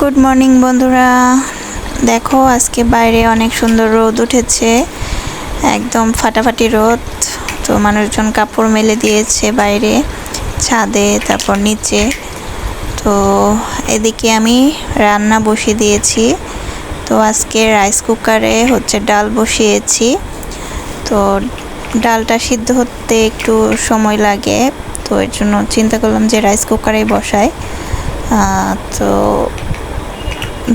Good morning বন্ধুরা। দেখো, আজকে বাইরে অনেক সুন্দর রোদ উঠেছে। একদম ফাটাফাটি রোদ। তো মানুষজন কাপড় মেলে দিয়েছে বাইরে, ছাদে, তারপর নিচে। তো এদিকে আমি রান্না বসিয়ে দিয়েছি। তো আজকে রাইস কুকারে হচ্ছে ডাল বসিয়েছি। তো ডালটা সিদ্ধ হতে একটু সময় লাগে। তো এর জন্য চিন্তা করলাম যে রাইস কুকারেই বসাই। তো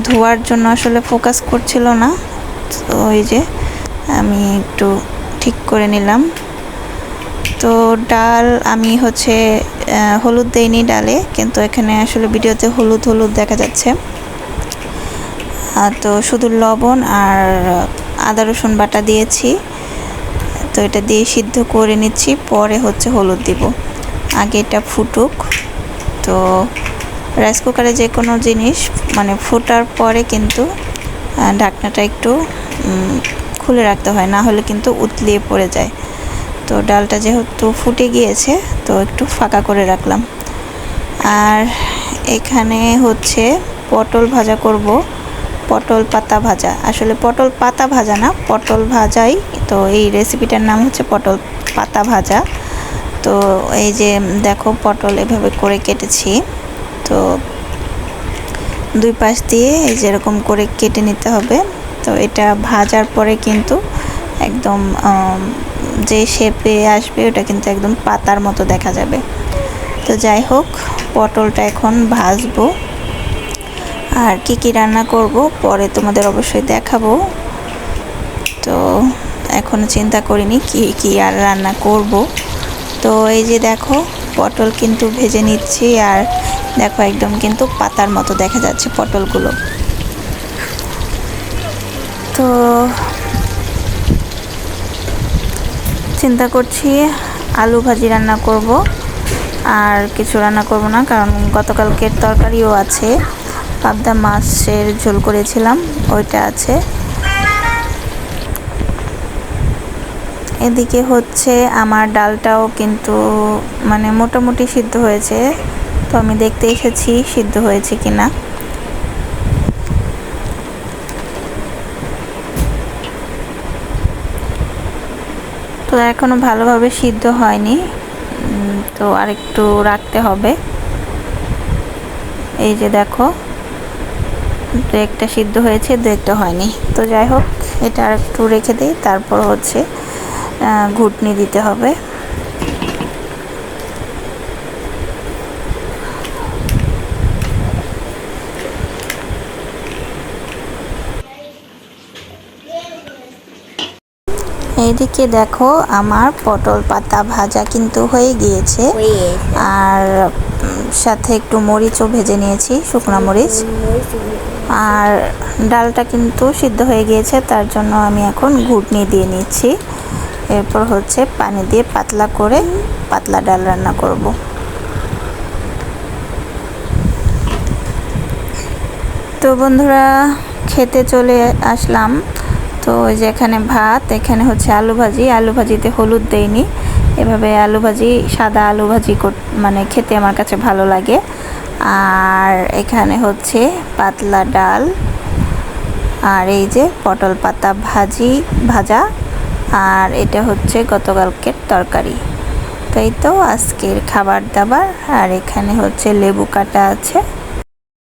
ধোয়ার জন্য আসলে ফোকাস করছিল না। তো ওই যে আমি একটু ঠিক করে নিলাম। তো ডাল আমি হচ্ছে হলুদ দেইনি ডালে, কিন্তু এখানে আসলে ভিডিওতে হলুদ হলুদ দেখা যাচ্ছে। তো শুধু লবণ আর আদা, রসুন বাটা দিয়েছি। তো এটা দিয়ে সিদ্ধ করে নিচ্ছি, পরে হচ্ছে হলুদ দিব। আগে এটা ফুটুক। তো রাইস কুকারে যে কোনো জিনিস মানে ফোটার পরে কিন্তু ঢাকনাটা একটু খুলে রাখতে হয়, না হলে কিন্তু উতলিয়ে পড়ে যায়। তো ডালটা যেহেতু ফুটে গিয়েছে, তো একটু ফাঁকা করে রাখলাম। আর এখানে হচ্ছে পটল ভাজা করব, পটল পাতা ভাজা। আসলে পটল পাতা ভাজা না, পটল ভাজাই, তো এই রেসিপিটার নাম হচ্ছে পটল পাতা ভাজা। তো এই যে, দেখো পটল এভাবে করে কেটেছি। তো দুই পাশ দিয়ে এই যেরকম করে কেটে নিতে হবে। তো এটা ভাজার পরে কিন্তু একদম যে শেপে আসবে ওটা কিন্তু একদম পাতার মতো দেখা যাবে। তো যাই হোক, পটলটা এখন ভাজবো। আর কি কি রান্না করব পরে তোমাদের অবশ্যই দেখাবো। তো এখনও চিন্তা করিনি কি কি আর রান্না করব। তো এই যে দেখো পটল কিন্তু ভেজে নিচ্ছি আর দেখো একদম কিন্তু পাতার মতো দেখা যাচ্ছে পটলগুলো। তো চিন্তা করছি আলু ভাজি রান্না করব আর কিছু রান্না করব না, কারণ গতকালকের তরকারিও আছে। পাবদা মাছের ঝোল করেছিলাম, ওইটা আছে। এদিকে হচ্ছে আমার ডালটাও কিন্তু মানে মোটামুটি সিদ্ধ হয়েছে। তো আমি দেখতে এসেছি সিদ্ধ হয়েছে কিনা। তো এখনও ভালোভাবে সিদ্ধ হয়নি। তো আরেকটু রাখতে হবে। এই যে দেখো, দু একটা সিদ্ধ হয়েছে, দু একটা হয়নি। তো যাই হোক, এটা আর একটু রেখে দিই, তারপর হচ্ছে ঘুটনি দিতে হবে। এইদিকে দেখো আমার পটল পাতা ভাজা কিন্তু হয়ে গিয়েছে। আর সাথে একটু মরিচও ভেজে নিয়েছি শুকনো মরিচ। আর ডালটা কিন্তু সিদ্ধ হয়ে গিয়েছে তার জন্য আমি এখন ঘুটনি দিয়ে নিচ্ছি। এরপর হচ্ছে পানি দিয়ে পাতলা করে পাতলা ডাল রান্না করব। তো বন্ধুরা, খেতে চলে আসলাম। তো ওই যে এখানে ভাত, এখানে হচ্ছে আলু ভাজি। আলু ভাজিতে হলুদ দেইনি। এভাবে আলু ভাজি, সাদা আলু ভাজি মানে খেতে আমার কাছে ভালো লাগে। আর এখানে হচ্ছে পাতলা ডাল। আর এই যে পটল পাতা ভাজি, ভাজা। আর এটা হচ্ছে গতকালকের তরকারি। তাই তো আজকের খাবার দাবার। আর এখানে হচ্ছে লেবু কাটা আছে।